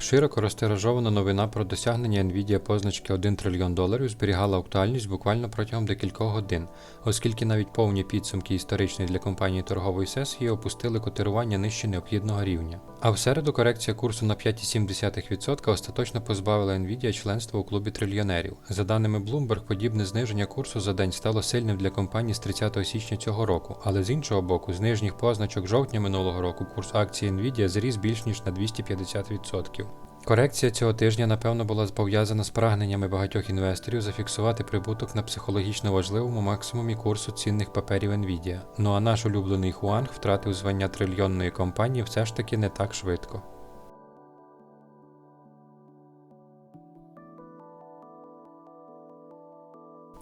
Широко розтиражована новина про досягнення Nvidia позначки 1 трильйон доларів зберігала актуальність буквально протягом декількох годин, оскільки навіть повні підсумки історичної для компанії торгової сесії опустили котирування нижче необхідного рівня. А в середу корекція курсу на 5,7% остаточно позбавила Nvidia членства у клубі трильйонерів. За даними Bloomberg, подібне зниження курсу за день стало сильним для компанії з 30 січня цього року, але з іншого боку, з нижніх позначок жовтня минулого року курс акції Nvidia зріс більш ніж на 250%. Корекція цього тижня, напевно, була пов'язана з прагненнями багатьох інвесторів зафіксувати прибуток на психологічно важливому максимумі курсу цінних паперів Nvidia. Ну а наш улюблений Хуанг втратив звання трильйонної компанії все ж таки не так швидко.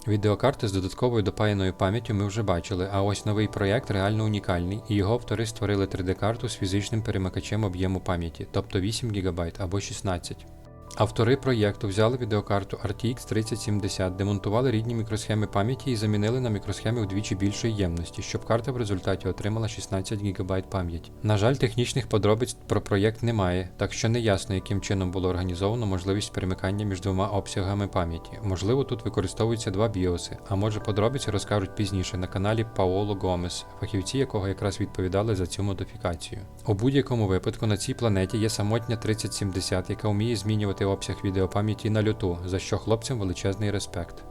Відеокарти з додатковою допаяною пам'яттю ми вже бачили, а ось новий проєкт реально унікальний, і його автори створили 3D-карту з фізичним перемикачем об'єму пам'яті, тобто 8 ГБ або 16. Автори проєкту взяли відеокарту RTX 3070, демонтували рідні мікросхеми пам'яті і замінили на мікросхеми вдвічі більшої ємності, щоб карта в результаті отримала 16 ГБ пам'яті. На жаль, технічних подробиць про проєкт немає, так що не ясно, яким чином було організовано можливість перемикання між двома обсягами пам'яті. Можливо, тут використовуються два біоси, а може подробиці розкажуть пізніше на каналі Паоло Гомес, фахівці якого якраз відповідали за цю модифікацію. У будь-якому випадку на цій планеті є самотня 3070, яка вміє змінювати обсяг відеопам'яті на люту, за що хлопцям величезний респект.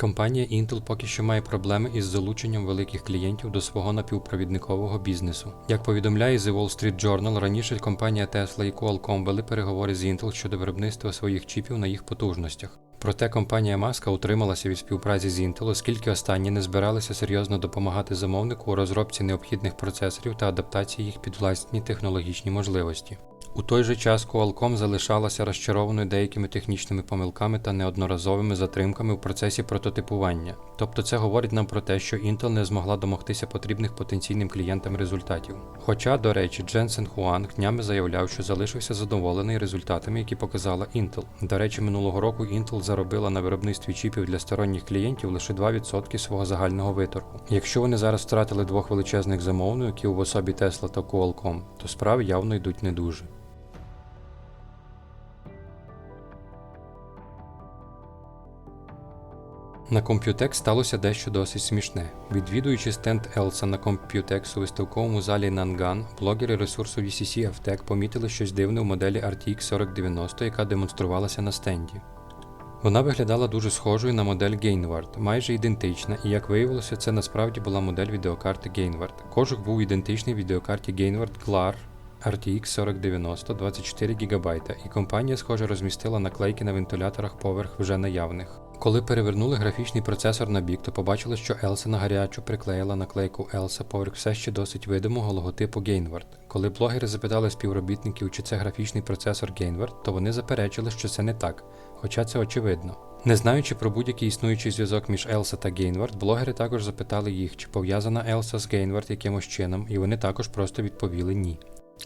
Компанія Intel поки що має проблеми із залученням великих клієнтів до свого напівпровідникового бізнесу. Як повідомляє The Wall Street Journal, раніше компанія Tesla і Qualcomm вели переговори з Intel щодо виробництва своїх чіпів на їх потужностях. Проте компанія Маска утрималася від співпраці з Intel, оскільки останні не збиралися серйозно допомагати замовнику у розробці необхідних процесорів та адаптації їх під власні технологічні можливості. У той же час Qualcomm залишалася розчарованою деякими технічними помилками та неодноразовими затримками в процесі прототипування. Тобто це говорить нам про те, що Intel не змогла домогтися потрібних потенційним клієнтам результатів. Хоча, до речі, Дженсен Хуанг днями заявляв, що залишився задоволений результатами, які показала Intel. До речі, минулого року Intel заробила на виробництві чіпів для сторонніх клієнтів лише 2% свого загального виторгу. Якщо вони зараз втратили двох величезних замовників в особі Tesla та Qualcomm, то справи явно йдуть не дуже. На Computex сталося дещо досить смішне. Відвідуючи стенд Елса на Computex у виставковому залі Нанган, блогери ресурсу VCC Avtech помітили щось дивне в моделі RTX 4090, яка демонструвалася на стенді. Вона виглядала дуже схожою на модель Gainward, майже ідентична, і як виявилося, це насправді була модель відеокарти Gainward. Кожух був ідентичний відеокарті Gainward GLAR RTX 4090 24 ГБ, і компанія, схоже, розмістила наклейки на вентиляторах поверх вже наявних. Коли перевернули графічний процесор на бік, то побачили, що Елса на гарячу приклеїла наклейку Елса поверх все ще досить видимого логотипу Gainward. Коли блогери запитали співробітників, чи це графічний процесор Gainward, то вони заперечили, що це не так, хоча це очевидно. Не знаючи про будь-який існуючий зв'язок між Елса та Gainward, блогери також запитали їх, чи пов'язана Елса з Gainward якимось чином, і вони також просто відповіли ні.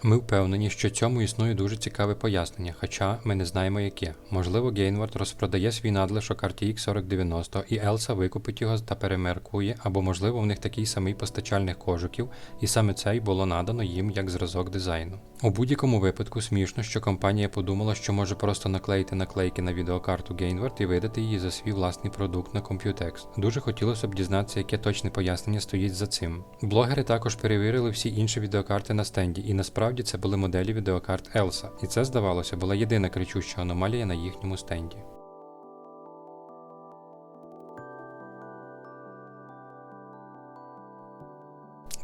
Ми впевнені, що цьому існує дуже цікаве пояснення, хоча ми не знаємо яке. Можливо, Gainward розпродає свій надлишок RTX 4090 і Elsa викупить його та перемеркує, або можливо в них такий самий постачальник кожуків, і саме це й було надано їм як зразок дизайну. У будь-якому випадку смішно, що компанія подумала, що може просто наклеїти наклейки на відеокарту Gainward і видати її за свій власний продукт на Computex. Дуже хотілося б дізнатися, яке точне пояснення стоїть за цим. Блогери також перевірили всі інші відеокарти на стенді, і насправді це були моделі відеокарт Elsa, і це, здавалося, була єдина кричуща аномалія на їхньому стенді.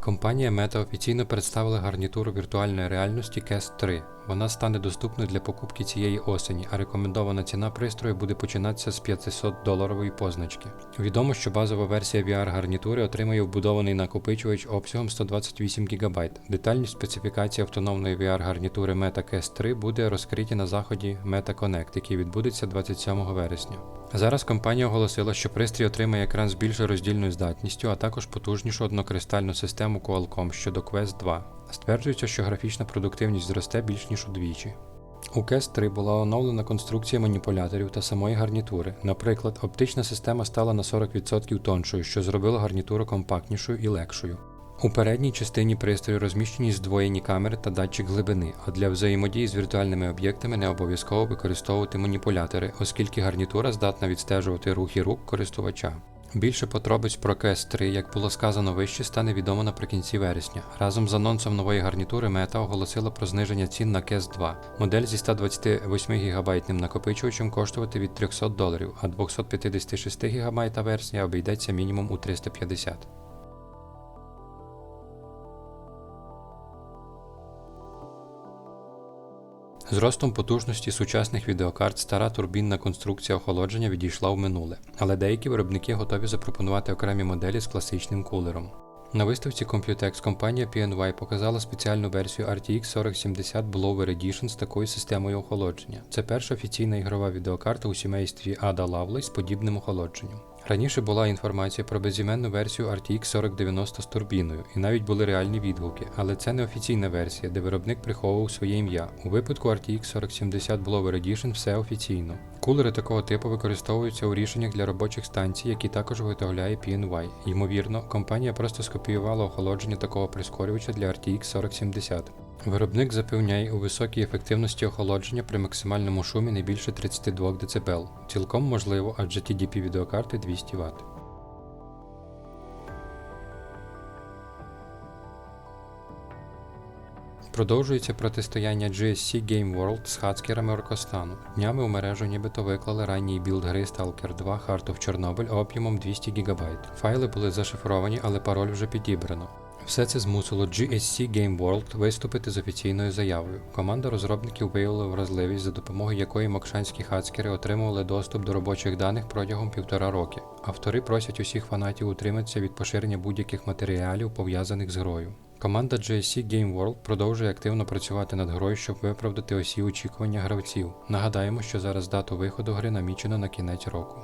Компанія Meta офіційно представила гарнітуру віртуальної реальності Quest 3. Вона стане доступною для покупки цієї осені, а рекомендована ціна пристрою буде починатися з 500 доларової позначки. Відомо, що базова версія VR-гарнітури отримає вбудований накопичувач обсягом 128 ГБ. Детальні специфікації автономної VR-гарнітури Meta Quest 3 буде розкриті на заході Meta Connect, який відбудеться 27 вересня. Зараз компанія оголосила, що пристрій отримає екран з більшою роздільною здатністю, а також потужнішу однокристальну систему Qualcomm щодо Quest 2. Стверджується, що графічна продуктивність зросте більш ніж удвічі. У Quest 3 була оновлена конструкція маніпуляторів та самої гарнітури. Наприклад, оптична система стала на 40% тоншою, що зробило гарнітуру компактнішою і легшою. У передній частині пристрою розміщені здвоєні камери та датчик глибини, а для взаємодії з віртуальними об'єктами не обов'язково використовувати маніпулятори, оскільки гарнітура здатна відстежувати рухи рук користувача. Більше подробиць про КС3, як було сказано вище, стане відомо наприкінці вересня. Разом з анонсом нової гарнітури мета оголосила про зниження цін на КС 2. Модель зі 128 ГБ накопичувачем коштувати від 300 доларів, а 256 ГБ версія обійдеться мінімум у 350. З ростом потужності сучасних відеокарт стара турбінна конструкція охолодження відійшла в минуле, але деякі виробники готові запропонувати окремі моделі з класичним кулером. На виставці Computex компанія PNY показала спеціальну версію RTX 4070 Blower Edition з такою системою охолодження. Це перша офіційна ігрова відеокарта у сімействі Ada Lovelace з подібним охолодженням. Раніше була інформація про безіменну версію RTX 4090 з турбіною, і навіть були реальні відгуки, але це не офіційна версія, де виробник приховував своє ім'я. У випадку RTX 4070 Blower Edition все офіційно. Кулери такого типу використовуються у рішеннях для робочих станцій, які також виготовляє PNY. Ймовірно, компанія просто скопіювала охолодження такого прискорювача для RTX 4070. Виробник запевняє у високій ефективності охолодження при максимальному шумі не більше 32 дБ. Цілком можливо, адже TDP відеокарти 200 Вт. Продовжується протистояння GSC Game World з хацкерами Оркостану. Днями у мережу нібито виклали ранній білд гри Stalker 2 Heart of Chernobyl об'ємом 200 ГБ. Файли були зашифровані, але пароль вже підібрано. Все це змусило GSC Game World виступити з офіційною заявою. Команда розробників виявила вразливість, за допомогою якої мокшанські хацкери отримували доступ до робочих даних протягом півтора роки. Автори просять усіх фанатів утриматися від поширення будь-яких матеріалів, пов'язаних з грою. Команда GSC Game World продовжує активно працювати над грою, щоб виправдати усі очікування гравців. Нагадаємо, що зараз дату виходу гри намічено на кінець року.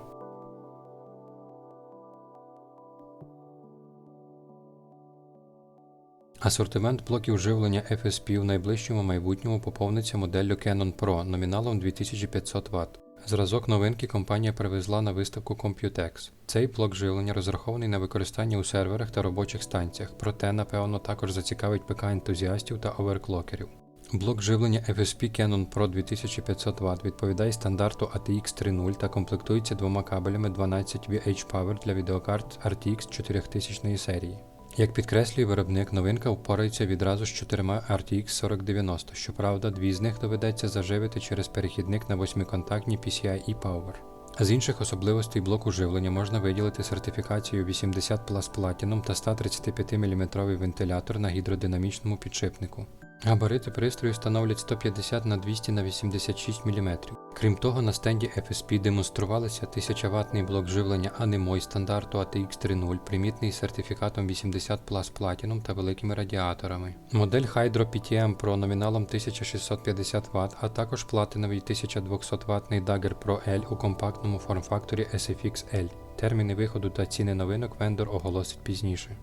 Асортимент блоків живлення FSP в найближчому майбутньому поповниться моделлю Canon Pro номіналом 2500 Вт. Зразок новинки компанія привезла на виставку Computex. Цей блок живлення розрахований на використання у серверах та робочих станціях, проте, напевно, також зацікавить ПК ентузіастів та оверклокерів. Блок живлення FSP Canon Pro 2500 Вт відповідає стандарту ATX 3.0 та комплектується двома кабелями 12 VH Power для відеокарт RTX 4000 серії. Як підкреслює виробник, новинка впорається відразу з чотирма RTX 4090, щоправда, дві з них доведеться заживити через перехідник на восьмиконтактні PCIe Power. З інших особливостей блоку живлення можна виділити сертифікацію 80 Plus Platinum та 135 мм вентилятор на гідродинамічному підшипнику. Габарити пристрою становлять 150 на 200 на 86 мм. Крім того, на стенді FSP демонструвалися 1000 ватний блок живлення Anemoi стандарту ATX 3.0, примітний з сертифікатом 80 Plus Platinum та великими радіаторами. Модель Hydro PTM Pro номіналом 1650 Вт, а також платиновий 1200 ватний Dagger Pro L у компактному форм-факторі SFX L. Терміни виходу та ціни новинок вендор оголосить пізніше.